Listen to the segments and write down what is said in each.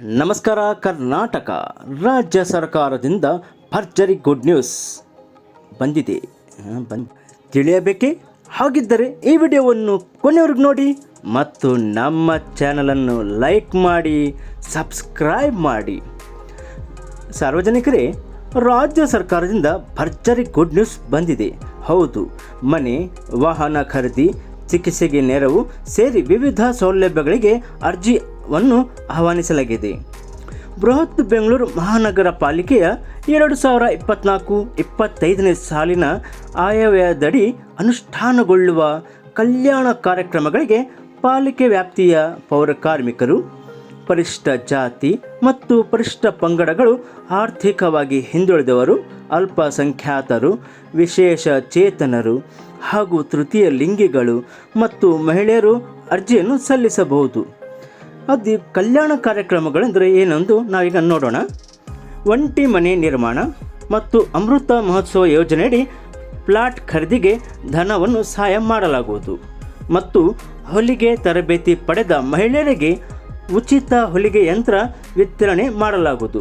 ನಮಸ್ಕಾರ, ಕರ್ನಾಟಕ ರಾಜ್ಯ ಸರ್ಕಾರದಿಂದ ಭರ್ಜರಿ ಗುಡ್ ನ್ಯೂಸ್. ಬಂದಿದೆ. ಬಂದ್, ತಿಳಿಯಬೇಕೇ? ಹಾಗಿದ್ದರೆ ಈ ವಿಡಿಯೋವನ್ನು ಕೊನೆವರೆಗೂ ನೋಡಿ ಮತ್ತು ನಮ್ಮ ಚಾನಲನ್ನು ಲೈಕ್ ಮಾಡಿ, ಸಬ್ಸ್ಕ್ರೈಬ್ ಮಾಡಿ. ಸಾರ್ವಜನಿಕರೇ, ರಾಜ್ಯ ಸರ್ಕಾರದಿಂದ ಭರ್ಜರಿ ಗುಡ್ ನ್ಯೂಸ್ ಬಂದಿದೆ. ಹೌದು, ಮನೆ, ವಾಹನ ಖರೀದಿ, ಚಿಕಿತ್ಸೆಗೆ ನೆರವು ಸೇರಿ ವಿವಿಧ ಸೌಲಭ್ಯಗಳಿಗೆ ಅರ್ಜಿಯನ್ನು ಆಹ್ವಾನಿಸಲಾಗಿದೆ. ಬೃಹತ್ ಬೆಂಗಳೂರು ಮಹಾನಗರ ಪಾಲಿಕೆಯ ಎರಡು ಸಾವಿರ ಇಪ್ಪತ್ನಾಲ್ಕು ಇಪ್ಪತ್ತೈದನೇ ಸಾಲಿನ ಆಯವ್ಯಯದಡಿ ಅನುಷ್ಠಾನಗೊಳ್ಳುವ ಕಲ್ಯಾಣ ಕಾರ್ಯಕ್ರಮಗಳಿಗೆ ಪಾಲಿಕೆ ವ್ಯಾಪ್ತಿಯ ಪೌರ ಕಾರ್ಮಿಕರು ಪರಿಶಿಷ್ಟ ಜಾತಿ ಮತ್ತು ಪರಿಶಿಷ್ಟ ಪಂಗಡಗಳು ಆರ್ಥಿಕವಾಗಿ ಹಿಂದುಳಿದವರು, ಅಲ್ಪಸಂಖ್ಯಾತರು, ವಿಶೇಷ ಚೇತನರು ಹಾಗೂ ತೃತೀಯ ಲಿಂಗಿಗಳು ಮತ್ತು ಮಹಿಳೆಯರು ಅರ್ಜಿಯನ್ನು ಸಲ್ಲಿಸಬಹುದು. ಅದು ಕಲ್ಯಾಣ ಕಾರ್ಯಕ್ರಮಗಳೆಂದರೆ ಏನೆಂದು ನಾವೀಗ ನೋಡೋಣ. ಒಂಟಿ ಮನೆ ನಿರ್ಮಾಣ ಮತ್ತು ಅಮೃತ ಮಹೋತ್ಸವ ಯೋಜನೆಯಡಿ ಪ್ಲಾಟ್ ಖರೀದಿಗೆ ಧನವನ್ನು ಸಹಾಯ ಮಾಡಲಾಗುವುದು. ಮತ್ತು ಹೊಲಿಗೆ ತರಬೇತಿ ಪಡೆದ ಮಹಿಳೆಯರಿಗೆ ಉಚಿತ ಹೊಲಿಗೆ ಯಂತ್ರ ವಿತರಣೆ ಮಾಡಲಾಗುವುದು.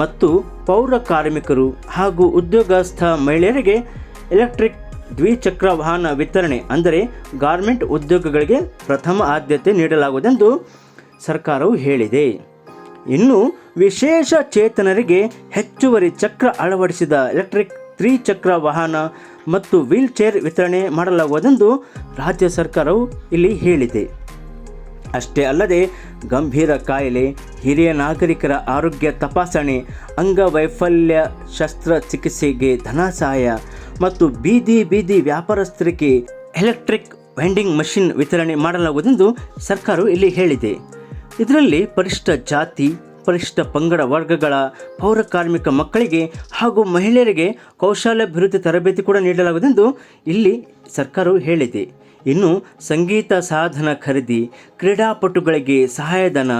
ಮತ್ತು ಪೌರ ಕಾರ್ಮಿಕರು ಹಾಗೂ ಉದ್ಯೋಗಸ್ಥ ಮಹಿಳೆಯರಿಗೆ ಎಲೆಕ್ಟ್ರಿಕ್ ದ್ವಿಚಕ್ರ ವಾಹನ ವಿತರಣೆ, ಅಂದರೆ ಗಾರ್ಮೆಂಟ್ ಉದ್ಯೋಗಗಳಿಗೆ ಪ್ರಥಮ ಆದ್ಯತೆ ನೀಡಲಾಗುವುದೆಂದು ಸರ್ಕಾರವು ಹೇಳಿದೆ. ಇನ್ನು ವಿಶೇಷ ಚೇತನರಿಗೆ ಹೆಚ್ಚುವರಿ ಚಕ್ರ ಅಳವಡಿಸಿದ ಎಲೆಕ್ಟ್ರಿಕ್ ತ್ರಿಚಕ್ರ ವಾಹನ ಮತ್ತು ವೀಲ್ ಚೇರ್ ವಿತರಣೆ ಮಾಡಲಾಗುವುದೆಂದು ರಾಜ್ಯ ಸರ್ಕಾರವು ಇಲ್ಲಿ ಹೇಳಿದೆ. ಅಷ್ಟೇ ಅಲ್ಲದೆ ಗಂಭೀರ ಕಾಯಿಲೆ, ಹಿರಿಯ ನಾಗರಿಕರ ಆರೋಗ್ಯ ತಪಾಸಣೆ, ಅಂಗವೈಫಲ್ಯ, ಶಸ್ತ್ರಚಿಕಿತ್ಸೆಗೆ ಧನ ಸಹಾಯ ಮತ್ತು ಬೀದಿ ಬೀದಿ ವ್ಯಾಪಾರಸ್ಥರಿಗೆ ಎಲೆಕ್ಟ್ರಿಕ್ ವೆಂಡಿಂಗ್ ಮಷಿನ್ ವಿತರಣೆ ಮಾಡಲಾಗುವುದೆಂದು ಸರ್ಕಾರವು ಇಲ್ಲಿ ಹೇಳಿದೆ. ಇದರಲ್ಲಿ ಪರಿಷ್ಠ ಜಾತಿ, ಪರಿಷ್ಠ ಪಂಗಡ ವರ್ಗಗಳ ಪೌರ ಕಾರ್ಮಿಕ ಮಕ್ಕಳಿಗೆ ಹಾಗೂ ಮಹಿಳೆಯರಿಗೆ ಕೌಶಲ್ಯಾಭಿವೃದ್ಧಿ ತರಬೇತಿ ಕೂಡ ನೀಡಲಾಗುವುದೆಂದು ಇಲ್ಲಿ ಸರ್ಕಾರವು ಹೇಳಿದೆ. ಇನ್ನು ಸಂಗೀತ ಸಾಧನ ಖರೀದಿ, ಕ್ರೀಡಾಪಟುಗಳಿಗೆ ಸಹಾಯಧನ,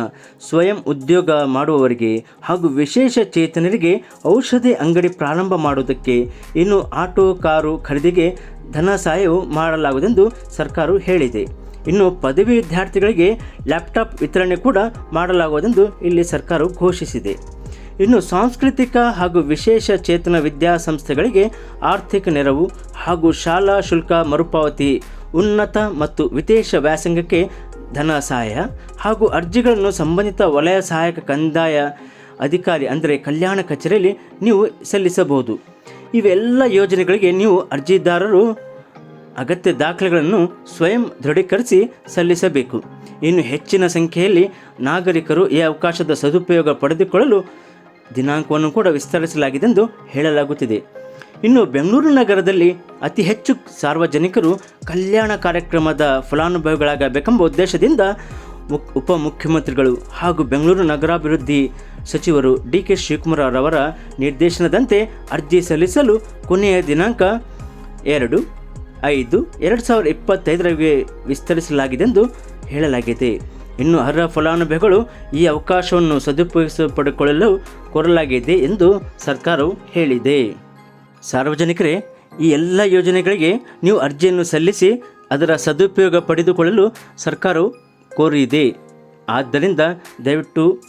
ಸ್ವಯಂ ಉದ್ಯೋಗ ಮಾಡುವವರಿಗೆ ಹಾಗೂ ವಿಶೇಷ ಚೇತನರಿಗೆ ಔಷಧಿ ಅಂಗಡಿ ಪ್ರಾರಂಭ ಮಾಡುವುದಕ್ಕೆ ಇನ್ನು ಆಟೋ, ಕಾರು ಖರೀದಿಗೆ ಧನ ಸಹಾಯವು ಮಾಡಲಾಗುವುದೆಂದು ಸರ್ಕಾರವು ಹೇಳಿದೆ. ಇನ್ನು ಪದವಿ ವಿದ್ಯಾರ್ಥಿಗಳಿಗೆ ಲ್ಯಾಪ್ಟಾಪ್ ವಿತರಣೆ ಕೂಡ ಮಾಡಲಾಗುವುದೆಂದು ಇಲ್ಲಿ ಸರ್ಕಾರವು ಘೋಷಿಸಿದೆ. ಇನ್ನು ಸಾಂಸ್ಕೃತಿಕ ಹಾಗೂ ವಿಶೇಷ ಚೇತನ ವಿದ್ಯಾಸಂಸ್ಥೆಗಳಿಗೆ ಆರ್ಥಿಕ ನೆರವು ಹಾಗೂ ಶಾಲಾ ಶುಲ್ಕ ಮರುಪಾವತಿ, ಉನ್ನತ ಮತ್ತು ವಿದೇಶ ವ್ಯಾಸಂಗಕ್ಕೆ ಧನ ಸಹಾಯ ಹಾಗೂ ಅರ್ಜಿಗಳನ್ನು ಸಂಬಂಧಿತ ವಲಯ ಸಹಾಯಕ ಕಂದಾಯ ಅಧಿಕಾರಿ ಅಂದರೆ ಕಲ್ಯಾಣ ಕಚೇರಿಯಲ್ಲಿ ನೀವು ಸಲ್ಲಿಸಬಹುದು. ಇವೆಲ್ಲ ಯೋಜನೆಗಳಿಗೆ ನೀವು ಅರ್ಜಿದಾರರು ಅಗತ್ಯ ದಾಖಲೆಗಳನ್ನು ಸ್ವಯಂ ದೃಢೀಕರಿಸಿ ಸಲ್ಲಿಸಬೇಕು. ಇನ್ನು ಹೆಚ್ಚಿನ ಸಂಖ್ಯೆಯಲ್ಲಿ ನಾಗರಿಕರು ಈ ಅವಕಾಶದ ಸದುಪಯೋಗ ಪಡೆದುಕೊಳ್ಳಲು ದಿನಾಂಕವನ್ನು ಕೂಡ ವಿಸ್ತರಿಸಲಾಗಿದೆ ಎಂದು ಹೇಳಲಾಗುತ್ತಿದೆ. ಇನ್ನು ಬೆಂಗಳೂರು ನಗರದಲ್ಲಿ ಅತಿ ಹೆಚ್ಚು ಸಾರ್ವಜನಿಕರು ಕಲ್ಯಾಣ ಕಾರ್ಯಕ್ರಮದ ಫಲಾನುಭವಿಗಳಾಗಬೇಕೆಂಬ ಉದ್ದೇಶದಿಂದ ಮುಕ್, ಉಪಮುಖ್ಯಮಂತ್ರಿಗಳು ಹಾಗೂ ಬೆಂಗಳೂರು ನಗರಾಭಿವೃದ್ಧಿ ಸಚಿವರು ಡಿ ಕೆ ಶಿವಕುಮಾರ್ ಅವರ ನಿರ್ದೇಶನದಂತೆ ಅರ್ಜಿ ಸಲ್ಲಿಸಲು ಕೊನೆಯ ದಿನಾಂಕ ಎರಡು. ಐದು ಎರಡು ಸಾವಿರದ ಇಪ್ಪತ್ತೈದರವರೆಗೆ ವಿಸ್ತರಿಸಲಾಗಿದೆಂದು ಹೇಳಲಾಗಿದೆ. ಇನ್ನು ಅರ್ಹ ಫಲಾನುಭವಿಗಳು ಈ ಅವಕಾಶವನ್ನು ಸದುಪಯೋಗಿಸಪಡಿಕೊಳ್ಳಲು ಕೋರಲಾಗಿದೆ ಎಂದು ಸರ್ಕಾರವು ಹೇಳಿದೆ. ಸಾರ್ವಜನಿಕರೇ, ಈ ಎಲ್ಲ ಯೋಜನೆಗಳಿಗೆ ನೀವು ಅರ್ಜಿಯನ್ನು ಸಲ್ಲಿಸಿ ಅದರ ಸದುಪಯೋಗ ಪಡೆದುಕೊಳ್ಳಲು ಸರ್ಕಾರವು ಕೋರಿದೆ. ಆದ್ದರಿಂದ ದಯವಿಟ್ಟು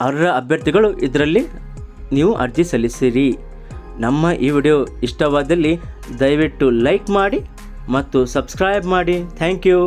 ಅರ್ಹ ಅಭ್ಯರ್ಥಿಗಳು ಇದರಲ್ಲಿ ನೀವು ಅರ್ಜಿ ಸಲ್ಲಿಸಿರಿ. ನಮ್ಮ ಈ ವಿಡಿಯೋ ಇಷ್ಟವಾದಲ್ಲಿ ದಯವಿಟ್ಟು ಲೈಕ್ ಮಾಡಿ ಮತ್ತು ಸಬ್ಸ್ಕ್ರೈಬ್ ಮಾಡಿ. Thank you.